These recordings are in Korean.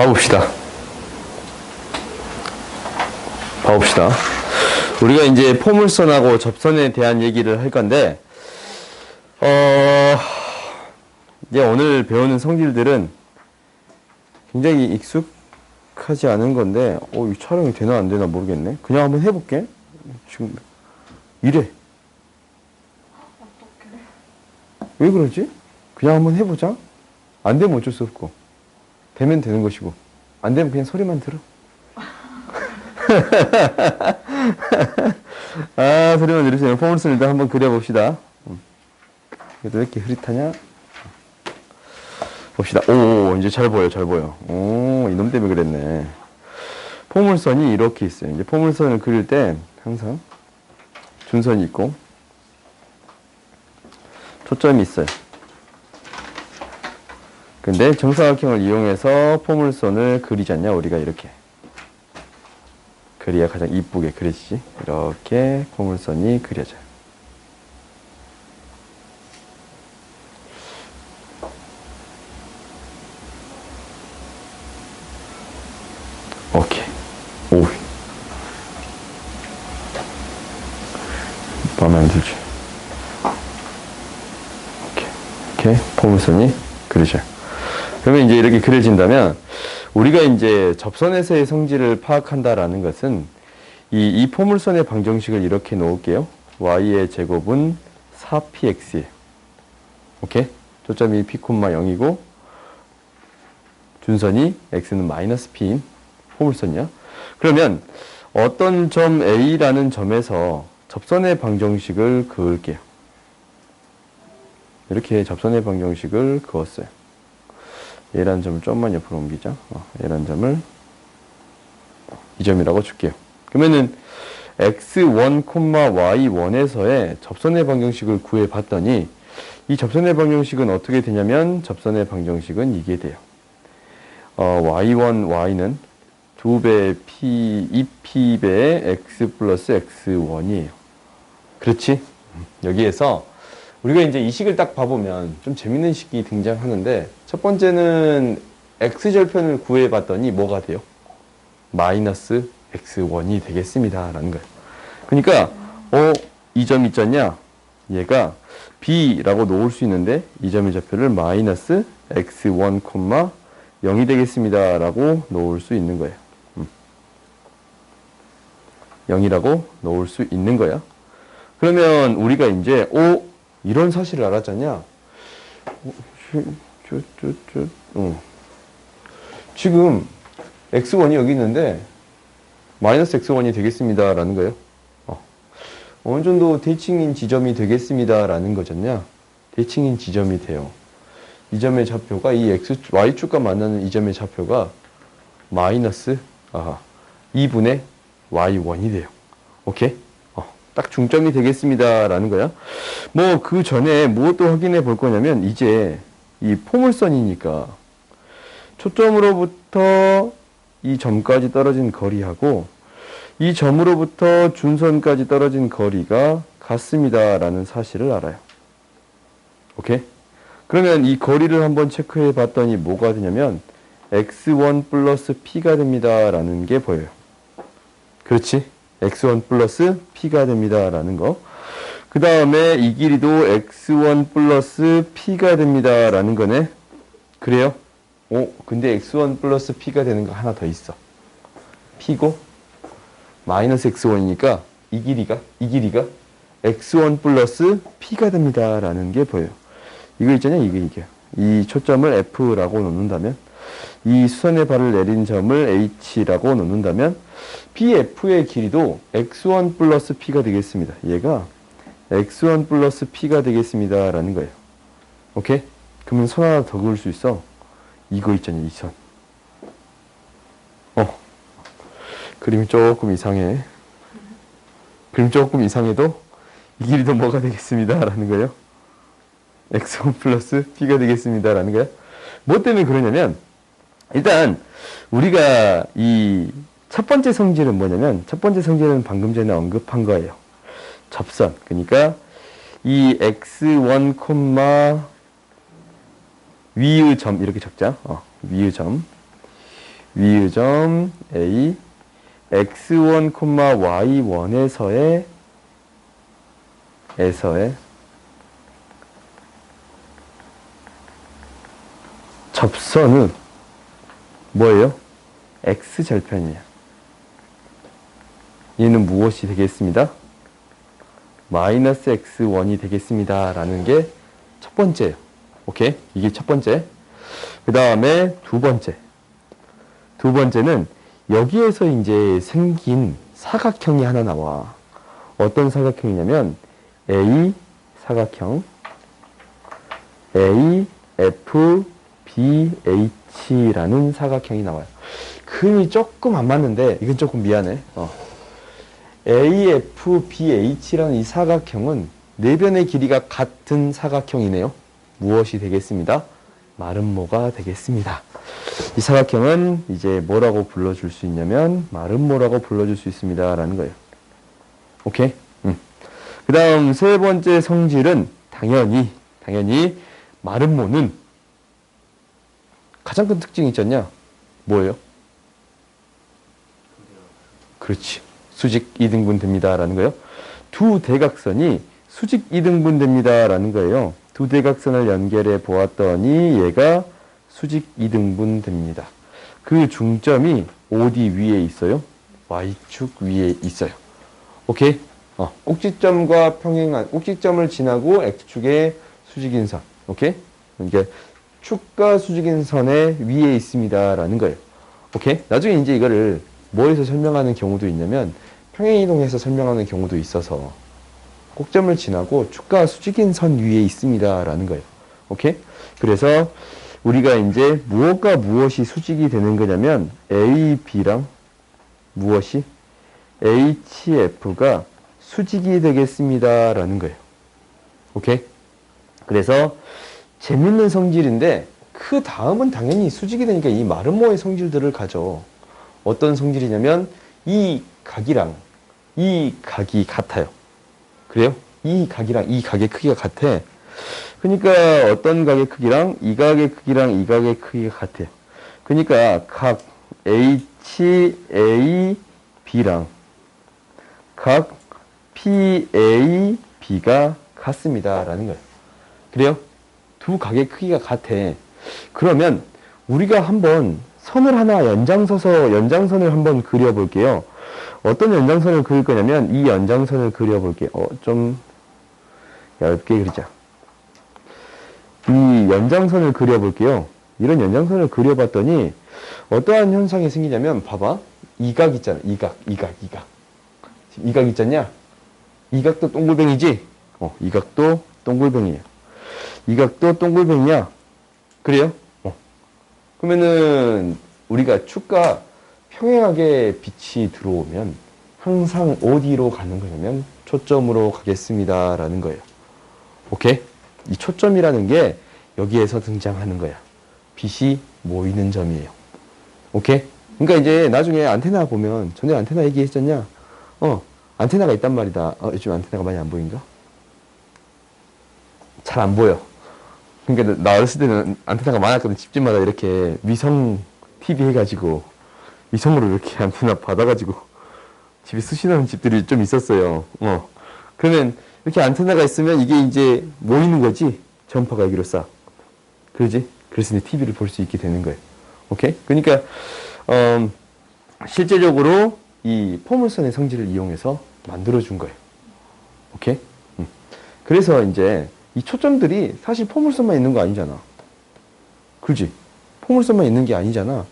봐봅시다. 봐봅시다. 우리가 이제 포물선하고 접선에 대한 얘기를 할 건데, 어, 이제 오늘 배우는 성질들은 굉장히 익숙하지 않은 건데, 어, 이 촬영이 되나 안 되나 모르겠네. 그냥 한번 해볼게. 지금, 이래. 왜 그러지? 그냥 한번 해보자. 안 되면 어쩔 수 없고. 되면 되는 것이고. 안 되면 그냥 소리만 들어. 아, 소리만 들으시면 포물선 일단 한번 그려봅시다. 음. 그래도 왜 이렇게 흐릿하냐? 봅시다. 오, 이제 잘 보여, 잘 보여. 오, 이놈 때문에 그랬네. 포물선이 이렇게 있어요. 이제 포물선을 그릴 때 항상 준선이 있고 초점이 있어요. 근데 정사각형을 이용해서 포물선을 그리지 않냐 우리가 이렇게. 그래야 가장 이쁘게 그려지지 이렇게 포물선이 그려져요. 오케이. 오 마음에 안 들지? 이렇게 이렇게 포물선이 그려져요 그러면 이제 이렇게 그려진다면 우리가 이제 접선에서의 성질을 파악한다라는 것은 이, 이 포물선의 방정식을 이렇게 놓을게요. y의 제곱은 4px예요. 오케이? 초점이 p, 0이고 준선이 x는 마이너스 p인 포물선이야. 그러면 어떤 점 a라는 점에서 접선의 방정식을 그을게요. 이렇게 접선의 방정식을 그었어요. 얘라는 점을 좀만 옆으로 옮기자. 어, 얘라는 점을 이 점이라고 줄게요. 그러면은 x1, y1에서의 접선의 방정식을 구해 봤더니 이 접선의 방정식은 어떻게 되냐면 접선의 방정식은 이게 돼요. 어, y1, y는 2배 p, 2p배의 x 플러스 x1이에요. 그렇지? 여기에서 우리가 이제 이 식을 딱 봐보면 좀 재밌는 식이 등장하는데 첫 번째는 x절편을 구해봤더니 뭐가 돼요? 마이너스 x1이 되겠습니다. 라는 거예요. 그러니까 어, 이 점 있잖냐? 얘가 b라고 놓을 수 있는데 이 점의 좌표를 마이너스 x1, 0이 되겠습니다. 라고 놓을 수 있는 거예요. 음. 0이라고 놓을 수 있는 거야. 그러면 우리가 이제 오 이런 사실을 알았잖냐? 어, 저, 저, 어. 지금 x1이 여기 있는데 마이너스 x1이 되겠습니다 라는 거예요. 어. 어느 정도 대칭인 지점이 되겠습니다 라는 거잖냐? 대칭인 지점이 돼요. 이 점의 좌표가 이 x, y축과 만나는 이 점의 좌표가 마이너스 아하, 2분의 y1이 돼요. 오케이? 딱 중점이 되겠습니다. 라는 거야. 뭐, 그 전에 무엇도 확인해 볼 거냐면, 이제 이 포물선이니까 초점으로부터 이 점까지 떨어진 거리하고 이 점으로부터 준선까지 떨어진 거리가 같습니다. 라는 사실을 알아요. 오케이? 그러면 이 거리를 한번 체크해 봤더니 뭐가 되냐면, x1 플러스 p가 됩니다. 라는 게 보여요. 그렇지? x1 플러스 p가 됩니다. 라는 거. 그 다음에 이 길이도 x1 플러스 p가 됩니다. 라는 거네. 그래요? 오, 근데 x1 플러스 p가 되는 거 하나 더 있어. p고 마이너스 x1이니까 이 길이가, 이 길이가 x1 플러스 p가 됩니다. 라는 게 보여요. 이거 있잖아요. 이게, 이게. 이 초점을 f라고 놓는다면 이 수선의 발을 내린 점을 h라고 놓는다면 BF의 길이도 x1 플러스 p가 되겠습니다. 얘가 x1 플러스 p가 되겠습니다. 라는 거예요. 오케이? 그러면 선 하나 더 그을 수 있어. 이거 있잖아요. 이 선. 어. 그림이 조금 이상해. 그림 조금 이상해도 이 길이도 뭐가 되겠습니다. 라는 거예요. x1 플러스 p가 되겠습니다. 라는 거예요. 뭐 때문에 그러냐면 일단 우리가 이 첫 번째 성질은 뭐냐면 첫 번째 성질은 방금 전에 언급한 거예요. 접선. 그러니까 이 x1, 위의 점 이렇게 적자. 어, 위의 점. 위의 점 A x1, y1에서의 에서의 접선은 뭐예요? x 절편이에요. 얘는 무엇이 되겠습니다? 마이너스 x1이 되겠습니다. 라는 게 첫 번째예요. 오케이? 이게 첫 번째. 그 다음에 두 번째. 두 번째는 여기에서 이제 생긴 사각형이 하나 나와. 어떤 사각형이냐면 A 사각형 A F B H라는 사각형이 나와요. 그림이 조금 안 맞는데 이건 조금 미안해. 어. A F B H라는 이 사각형은 네 변의 길이가 같은 사각형이네요. 무엇이 되겠습니다? 마름모가 되겠습니다. 이 사각형은 이제 뭐라고 불러줄 수 있냐면 마름모라고 불러줄 수 있습니다. 라는 거예요. 오케이? 음. 그 다음 세 번째 성질은 당연히, 당연히 마름모는 가장 큰 특징이 있지 않냐? 뭐예요? 그렇지. 수직 2등분 됩니다. 라는 거예요. 두 대각선이 수직 2등분 됩니다. 라는 거예요. 두 대각선을 연결해 보았더니 얘가 수직 2등분 됩니다. 그 중점이 어디 위에 있어요? Y축 위에 있어요. 오케이? 어, 꼭지점과 평행한, 꼭지점을 지나고 X축의 수직인 선. 오케이? 이게 축과 수직인 선의 위에 있습니다. 라는 거예요. 오케이? 나중에 이제 이거를 뭐에서 설명하는 경우도 있냐면 평행 이동해서 설명하는 경우도 있어서 꼭점을 지나고 축과 수직인 선 위에 있습니다. 라는 거예요. 오케이? 그래서 우리가 이제 무엇과 무엇이 수직이 되는 거냐면 A, B랑 무엇이 HF가 수직이 되겠습니다. 라는 거예요. 오케이? 그래서 재밌는 성질인데 그 다음은 당연히 수직이 되니까 이 마름모의 성질들을 가져. 어떤 성질이냐면 이 각이랑 이 각이 같아요. 그래요? 이 각이랑 이 각의 크기가 같아. 그러니까 어떤 각의 크기랑 이 각의 크기랑 이 각의 크기가 같아요. 그러니까 각 HAB랑 각 PAB가 같습니다. 라는 거예요. 그래요? 두 각의 크기가 같아. 그러면 우리가 한번 선을 하나 연장서서 연장선을 한번 그려볼게요. 어떤 연장선을 그릴 거냐면 이 연장선을 그려볼게요. 어, 좀 얇게 그리자. 이 연장선을 그려볼게요. 이런 연장선을 그려봤더니 어떠한 현상이 생기냐면 봐봐. 이각 있잖아. 이각, 이각, 이각. 이각 있잖냐? 이각도 동글뱅이지? 어, 이각도 동글뱅이에요. 이각도 동글뱅이야. 그래요? 어. 그러면은 우리가 축과 평행하게 빛이 들어오면 항상 어디로 가는 거냐면 초점으로 가겠습니다. 라는 거예요. 오케이? 이 초점이라는 게 여기에서 등장하는 거야. 빛이 모이는 점이에요. 오케이? 그러니까 이제 나중에 안테나 보면 전에 안테나 얘기했잖냐? 어, 안테나가 있단 말이다. 어, 요즘 안테나가 많이 안 보인가? 잘 안 보여. 그러니까 나 어렸을 때는 안테나가 많았거든. 집집마다 이렇게 위성 TV 해가지고 위성으로 이렇게 안테나 받아가지고 집에 수신하는 집들이 좀 있었어요. 어. 그러면 이렇게 안테나가 있으면 이게 이제 모이는 거지. 전파가 여기로 싹. 그러지? 그래서 이제 TV를 볼 수 있게 되는 거예요. 오케이? 그러니까, 음, 실제적으로 이 포물선의 성질을 이용해서 만들어준 거예요. 오케이? 음. 그래서 이제 이 초점들이 사실 포물선만 있는 거 아니잖아. 그지? 포물선만 있는 게 아니잖아.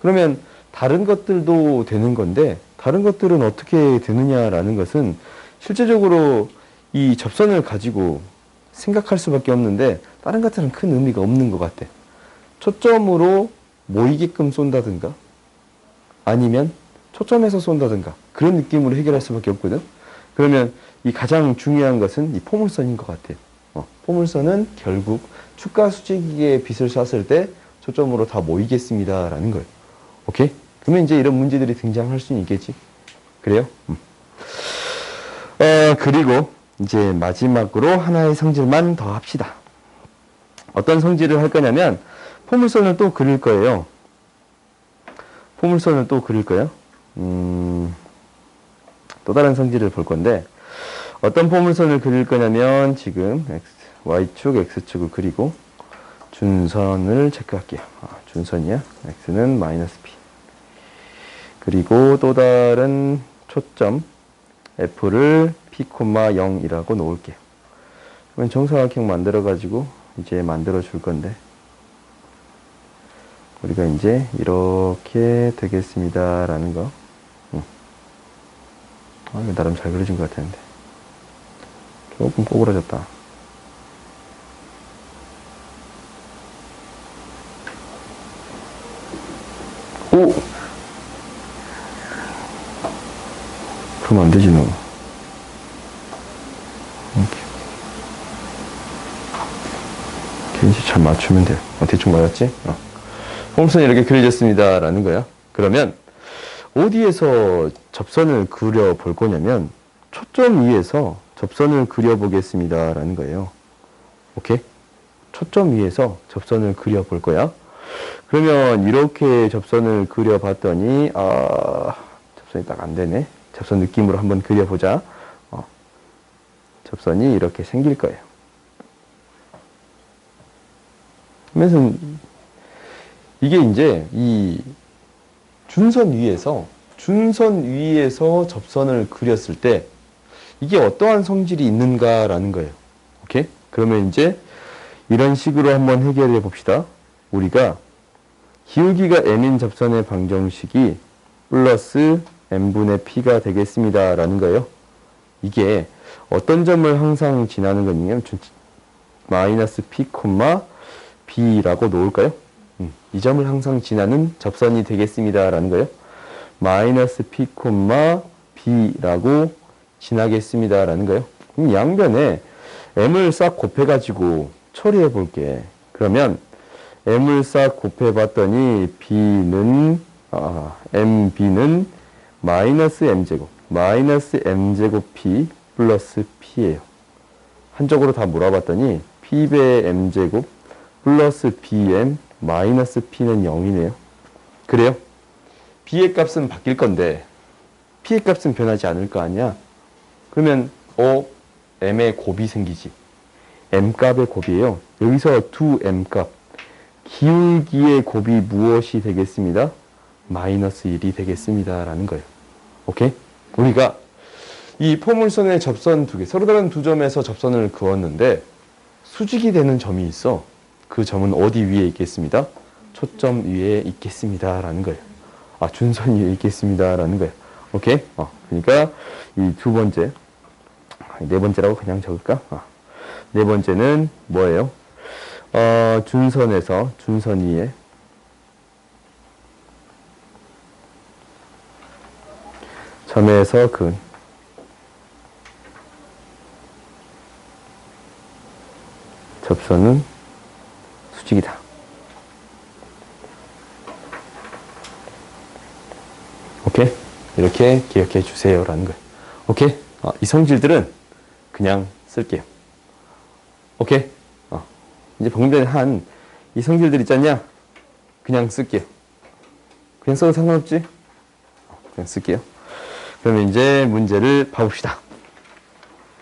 그러면 다른 것들도 되는 건데, 다른 것들은 어떻게 되느냐라는 것은 실제적으로 이 접선을 가지고 생각할 수밖에 없는데, 다른 것들은 큰 의미가 없는 것 같아. 초점으로 모이게끔 쏜다든가, 아니면 초점에서 쏜다든가, 그런 느낌으로 해결할 수밖에 없거든. 그러면 이 가장 중요한 것은 이 포물선인 것 같아요. 어, 포물선은 결국 축과 수직의 빛을 쐈을 때 초점으로 다 모이겠습니다라는 거예요. 오케이? 그러면 이제 이런 문제들이 등장할 수는 있겠지. 그래요? 음. 어, 그리고 이제 마지막으로 하나의 성질만 더 합시다. 어떤 성질을 할 거냐면 포물선을 또 그릴 거예요. 포물선을 또 그릴 거예요. 음, 또 다른 성질을 볼 건데 어떤 포물선을 그릴 거냐면 지금 x, y축, x축을 그리고 준선을 체크할게요. 아, 준선이야. x는 마이너스 p. 그리고 또 다른 초점 f를 p, 0이라고 놓을게요. 그러면 정사각형 만들어 가지고 이제 만들어 줄 건데 우리가 이제 이렇게 되겠습니다 라는 거. 응. 아, 이거 나름 잘 그려진 것 같았는데 조금 꼬부러졌다. 오! 그러면 안 되지, 너. 이렇게. 잘 맞추면 돼. 어, 대충 맞았지? 어. 홈선이 이렇게 그려졌습니다. 라는 거야. 그러면, 어디에서 접선을 그려 볼 거냐면, 초점 위에서 접선을 그려 보겠습니다. 라는 거예요. 오케이? 초점 위에서 접선을 그려 볼 거야. 그러면 이렇게 접선을 그려 봤더니, 아, 접선이 딱 안 되네. 접선 느낌으로 한번 그려 보자. 어. 접선이 이렇게 생길 거예요. 그러면서 이게 이제 이 준선 위에서 준선 위에서 접선을 그렸을 때 이게 어떠한 성질이 있는가라는 거예요. 오케이? 그러면 이제 이런 식으로 한번 해결해 봅시다. 우리가 기울기가 m인 접선의 방정식이 플러스 m분의 p가 되겠습니다 라는 거예요. 이게 어떤 점을 항상 지나는 거냐면 준- 마이너스 p, b라고 놓을까요? 음, 이 점을 항상 지나는 접선이 되겠습니다 라는 거예요. 마이너스 p, b라고 지나겠습니다 라는 거예요. 그럼 양변에 m을 싹 곱해가지고 처리해 볼게. 그러면 m을 싹 곱해 봤더니 b는 아, mb는 마이너스 m제곱 마이너스 m제곱 p 플러스 p예요. 한쪽으로 다 몰아봤더니 p배 m제곱 플러스 bm 마이너스 p는 0이네요. 그래요? b의 값은 바뀔 건데 p의 값은 변하지 않을 거 아니야? 그러면 어 m의 곱이 생기지. m 값의 곱이에요. 여기서 두 m 값 기울기의 곱이 무엇이 되겠습니다? 마이너스 1이 되겠습니다. 라는 거예요. 오케이? 우리가 이 포물선의 접선 두 개, 서로 다른 두 점에서 접선을 그었는데 수직이 되는 점이 있어. 그 점은 어디 위에 있겠습니다? 초점 위에 있겠습니다. 라는 거예요. 아, 준선 위에 있겠습니다. 라는 거예요. 오케이? 어, 그러니까 이 두 번째, 네 번째라고 그냥 적을까? 어. 네 번째는 뭐예요? 어, 준선에서 준선 위에 점에서 근 접선은 수직이다. 오케이? 이렇게 기억해 주세요라는 거예요. 오케이? 어, 이 성질들은 그냥 쓸게요. 오케이? 어, 이제 방금 전에 한이 성질들 있잖냐? 그냥 쓸게요. 그냥 써도 상관없지? 어, 그냥 쓸게요. 그러면 이제 문제를 봐봅시다.